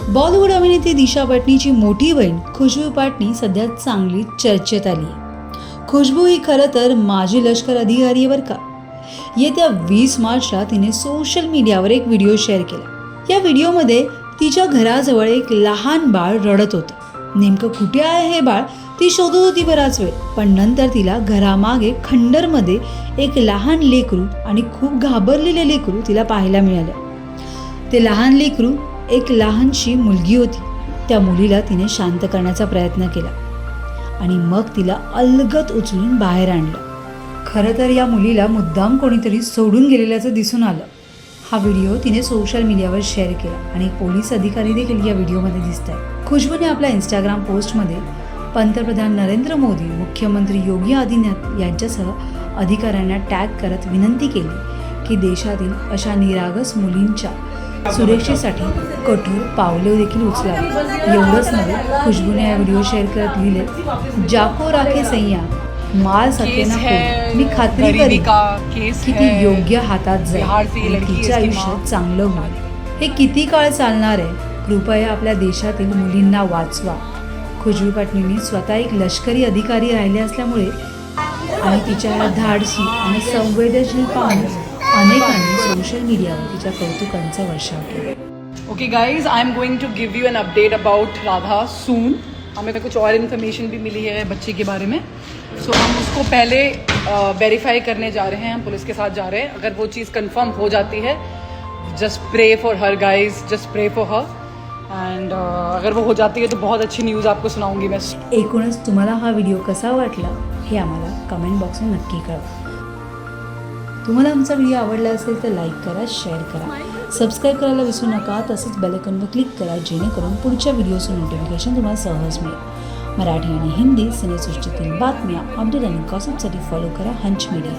बॉलिवूड अभिनेत्री दिशा पाटणीची मोठी बहीण खुशबू पाटणी सध्या चांगली चर्चेत आली आहे. खुशबू ही खरं तर माजी लष्कर अधिकारी आहे बरं का? येत्या वीस मार्चला तिने सोशल मीडियावर एक व्हिडिओ शेअर केला. या व्हिडिओमध्ये तिच्या घराजवळ एक लहान बाळ रडत होतं. नेमकं कुठे आहे हे बाळ? ती शोधत होती बराच वेळ पण नंतर तिला घरामागे खंडरमध्ये एक लहान लेकरू आणि खूप घाबरलेले लेकरू तिला पाहायला मिळालं. ते लहान लेकरू एक लहानशी मुलगी होती. त्या मुलीला तिने शांत करण्याचा प्रयत्न केला आणि मग तिला अलगत उचलून बाहेर आणलं. खरं तर या मुलीला मुद्दाम कोणीतरी सोडून गेलेल्याचं दिसून आलं. हा व्हिडिओ तिने सोशल मीडियावर शेअर केला आणि पोलीस अधिकारी देखील या व्हिडिओमध्ये दिसत आहे खुशबूने आपल्या इंस्टाग्राम पोस्टमध्ये पंतप्रधान नरेंद्र मोदी मुख्यमंत्री योगी आदित्यनाथ यांच्यासह अधिकाऱ्यांना टॅग करत विनंती केली की देशातील अशा निरागस मुलींच्या सुरक्षेसाठी कठोर पावले देखील उचलावी एवढंच नव्हे खुशबूने हा व्हिडिओ शेअर करत लिहिले. जाको राखे सैया माल सके ना कोई. मी खात्री गरीबी करीन का केस की ती है योग्य हातात जाईल. आणि लड़की तिचं इसकी आयुष्य माँ- चांगलं होईल. हे किती काळ चालणार आहे? कृपया आपल्या देशातील मुलींना वाचवा. खुशबू पाटणींनी स्वतः एक लष्करी अधिकारी राहिले असल्यामुळे आणि तिच्या या धाडसी आणि संवेदनशील पाहून अनेकांनी सोशल मीडियावर तिच्या कौतुकांचा वर्षाव केला. Okay guys I am going to give you an update about Radha soon हमें कुछ और इन्फॉर्मेशन भी मिली है बच्चे के बारे में। सो so, हम उसको पहले वेरीफाई uh, करने जा रहे हैं। हम पुलिस के साथ जा रहे हैं। अगर वो चीज़ कंफर्म हो जाती है just pray for her guys just pray for her and अगर वो हो जाती है तो बहुत अच्छी न्यूज़ आपको सुनाऊँगी मैं। एकूणच तुम्हाला हा व्हिडिओ कसा वाटला हे आम्हाला कमेंट बॉक्समध्ये नक्की कळवा. तुम्हाला आमचा व्हिडिओ आवडला असेल तर लाईक करा शेअर करा. सबस्क्राईब करायला विसरू नका तसंच बेलेकॉनवर क्लिक करा जेणेकरून पुढच्या व्हिडिओचं नोटिफिकेशन तुम्हाला सहज मिळेल. मराठी आणि हिंदी सिनेसृष्टीतील बातम्या अपडेट आणि गॉसिपसाठी फॉलो करा हंच मीडिया